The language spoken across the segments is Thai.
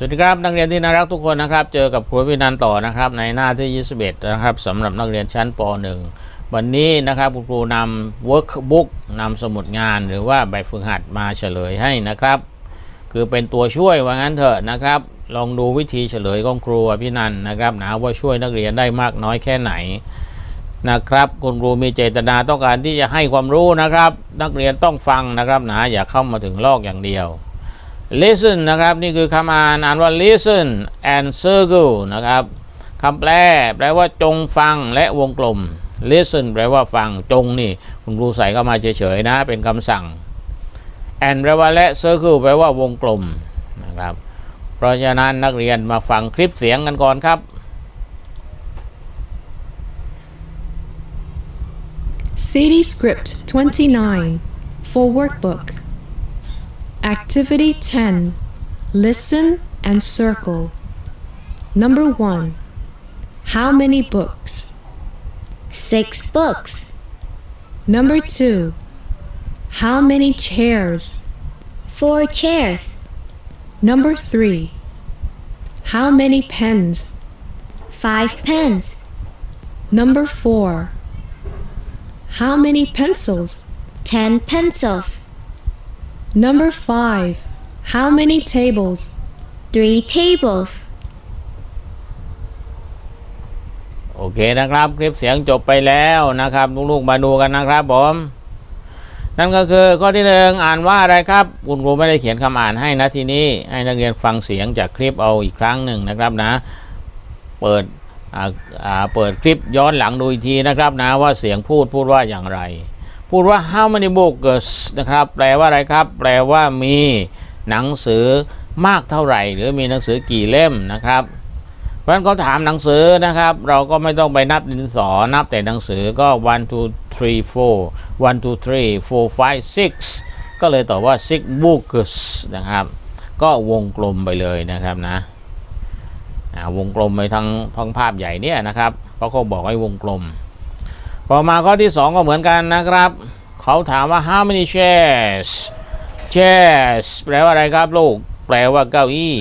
สวัสดีครับนักเรียนที่น่ารักทุกคนนะครับ เจอกับครูวินันต่อนะครับในหน้าที่ 21 นะครับสำหรับนักเรียนชั้นป .1 วันนี้นะครับคุณครูนำ workbook นำสมุดงานหรือว่าแบบฝึกหัดมาเฉลยให้นะครับ คือเป็นตัวช่วยว่างั้นเถอะนะครับ ลองดูวิธีเฉลยของครูอภินันนะครับนะว่าช่วยนักเรียนได้มากน้อยแค่ไหนนะครับคุณครูมีเจตนาต้องการที่จะให้ความรู้นะครับ นักเรียนต้องฟังนะครับนะอย่าเข้ามาถึงลอกอย่างเดียว listen นะครับ นี่คือคำอ่านอ่านว่า listen and circle นะครับคำแปล แปลว่าจงฟังและวงกลม listen แปลว่าฟังจงนี่ คุณครูใส่เข้ามาเฉยๆนะ เป็นคำสั่ง and แปลว่าและ circle แปลว่าวงกลมนะครับ เพราะฉะนั้นนักเรียนมาฟังคลิปเสียงกันก่อนครับ CD Script 29 for Workbook. Activity 10 Listen and Circle. Number 1 How many books? Six books. Number 2 How many chairs? Four chairs. Number 3 How many pens? Five pens. Number 4 How many pencils? Ten pencils. Number 5 How many tables? Three tables. โอเคนะครับ คลิปเสียงจบไปแล้วนะครับ ลูกๆมาดูกันนะครับผม นั่นก็คือข้อที่หนึ่งอ่านว่าอะไรครับ คุณครูไม่ได้เขียนคำอ่านให้นะทีนี้ ให้นักเรียนฟังเสียงจากคลิปเอาอีกครั้งหนึ่งนะครับนะ เปิดอ่าอ่าเปิดคลิปย้อนหลังดูอีกทีนะครับนะว่าเสียงพูดพูดว่าอย่างไร พูดว่า how many books นะครับ แปลว่าอะไรครับ แปลว่ามีหนังสือมากเท่าไหร่ หรือมีหนังสือกี่เล่มนะครับ เพราะฉะนั้นเขาถามหนังสือนะครับ เราก็ไม่ต้องไปนับดินสอนับแต่หนังสือก็ one two three four one two three four five six ก็เลยตอบว่า six books นะครับ ก็วงกลมไปเลยนะครับนะวงกลมไปทั้งทั้งภาพใหญ่เนี่ยนะครับเพราะเขาบอกให้วงกลม พอมาข้อที่ 2 ก็เหมือนกันนะครับ เขาถามว่า how many chairs chairs แปลว่าอะไรครับลูก แปลว่าเก้าอี้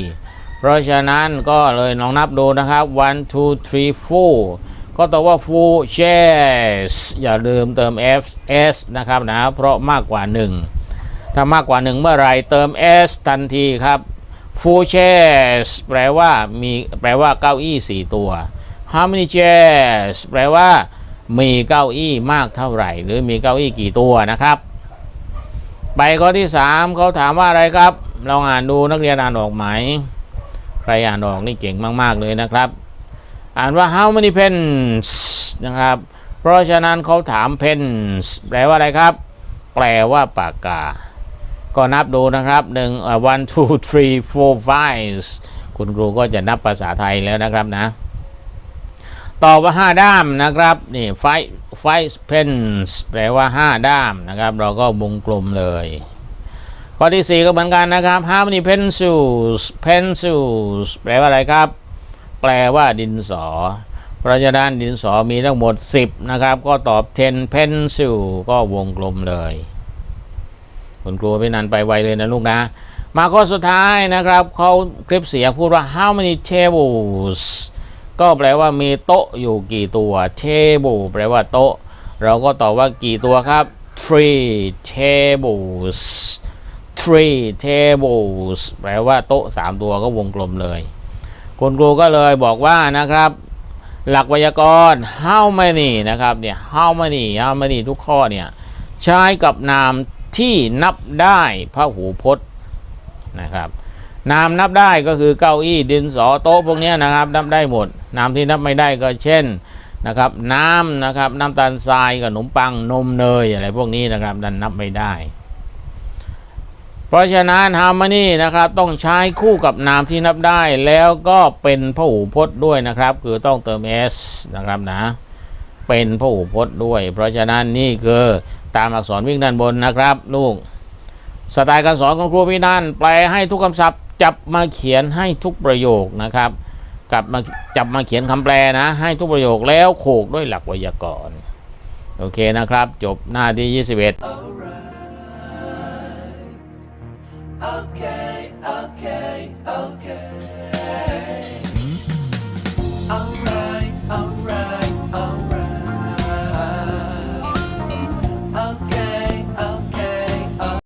เพราะฉะนั้นก็เลยลองนับดูนะครับ one two three four ก็ตอบว่า four chairs อย่าลืมเติม f s นะครับนะ เพราะมากกว่า 1 ถ้ามากกว่า 1 เมื่อไรเติม s ทันทีครับ four chairs แปลว่ามีแปลว่าเก้าอี้ 4 ตัว how many chairs แปลว่า มีเก้าอี้มากเท่าไหร่ หรือมีเก้าอี้กี่ตัวนะครับไปข้อที่ 3เขาถามว่าอะไรครับลองอ่านดูนักเรียนอ่านออกไหม ใครอ่านออกนี่เก่งมาก ๆ เลยนะครับ อ่านว่า how many pens นะครับ เพราะฉะนั้นเขาถาม pens แปลว่าอะไรครับ แปลว่าปากกา ก็นับดูนะครับหนึ่งอ่า one two three four five คุณครูก็จะนับภาษาไทยแล้วนะครับนะ ตอบว่า 5 ด้ามนะครับนี่ five five pens แปลว่า 5 ด้ามนะครับ เราก็วงกลมเลย ข้อที่ 4 ก็เหมือนกันนะครับ how many pencils pencils แปลว่าอะไรครับ แปลว่าดินสอ เพราะฉะนั้นดินสอมีทั้งหมด 10 นะครับ ก็ตอบ 10 pencil ก็วงกลมเลย คุณครูพี่นันไปไวเลยนะลูกนะมาข้อสุดท้ายนะครับเขาคลิปเสียงพูดว่า how many tables ก็แปลว่ามีโต๊ะอยู่กี่ตัว table แปลว่าโต๊ะ เราก็ตอบว่ากี่ตัวครับ three tables three tables แปลว่าโต๊ะ 3 ตัวก็วงกลมเลย คุณครูก็เลยบอกว่านะครับ หลักไวยากรณ์ how many นะครับเนี่ย how many how many ทุกข้อเนี่ยใช้กับนามที่นับได้พระหูพจน์นะครับ นามนับได้ก็คือเก้าอี้ดินสอโต๊ะพวกนี้นะครับ นับได้หมด นามที่นับไม่ได้ก็เช่นนะครับ น้ำนะครับน้ำตาลทรายขนมปังนมเนยอะไรพวกนี้นะครับดันนับไม่ได้ เพราะฉะนั้น harmony นะครับต้องใช้คู่กับนามที่นับได้แล้วก็เป็นพหูพจน์ด้วยนะครับ คือต้องเติม s นะครับนะเป็นพหูพจน์ด้วย เพราะฉะนั้นนี่คือตามอักษรวิ่งด้านบนนะครับ ลูกสไตล์การสอนของครูพี่นันแปลให้ทุกคำศัพท์ จับมาเขียนให้ทุกประโยคนะครับกลับมาจับมาเขียนคำแปลนะ ให้ทุกประโยคแล้วโขกด้วยหลักไวยากรณ์โอเคนะครับ จบหน้าที่ 21